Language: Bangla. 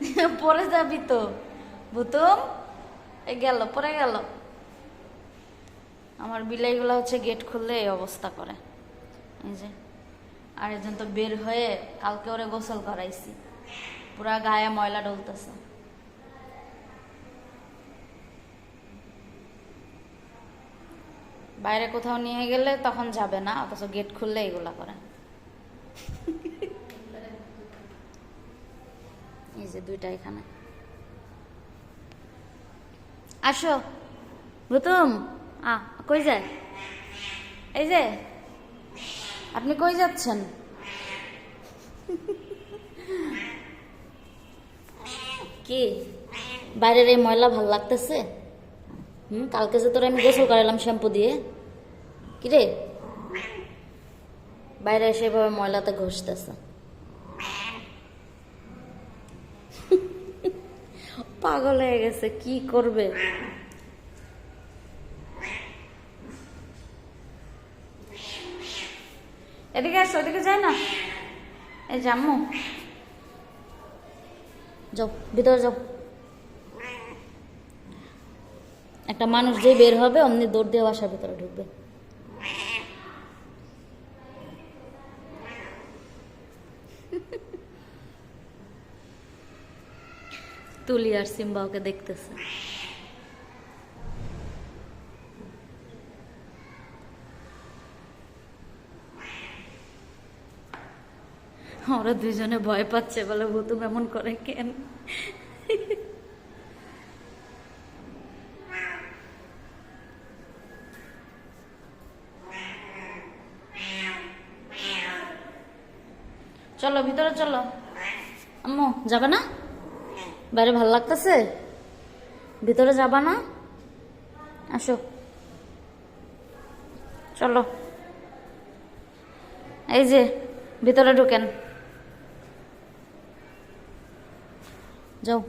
পরে যাবি তো। ভুতুম এই গেল, পরে গেল। আমার বিলাইগুলো হচ্ছে গেট খুললে এই অবস্থা করে। এই যে আর একজন তো বের হয়ে কালকে ওরে গোসল করাইছি। পুরা গায়ে ময়লা ডলতেছে। বাইরে কোথাও নিয়ে গেলে তখন যাবে না, অথচ গেট খুললে এগুলা করে। এই যে দুইটা এখানে। আসো। ভুতুম আ, কই যায় এই যে, আপনি কই যাচ্ছেন? কি? বাইরের এই ময়লা ভালো লাগতেছে? হুম, কালকে যে তোর আমি গোসল করালাম শ্যাম্পু দিয়ে। কি রে? বাইরে এসে এভাবে ময়লাতে ঘষতেছে। পাগল হয়ে গেছে, কি করবে? এদিকে আসো, ওদিকে যায় না? এই জাম্মু। যাও, ভিতরে যাও। একটা মানুষ যে বের হবে, অমনি দৌড় দিয়ে বাসার ভিতরে ঢুকবে। তুলি আর সিম্বা ওকে দেখতেছে। ওরা দুজনে ভয় পাচ্ছে বলে ভুতুম এমন করে কেন? চলো, ভিতরে চলো। আম্মু, যাবে না? বাইরে ভালো লাগতেছে? ভিতরে যাবা না? আসো। চলো। এই যে ভিতরে ঢুকেন। যাও।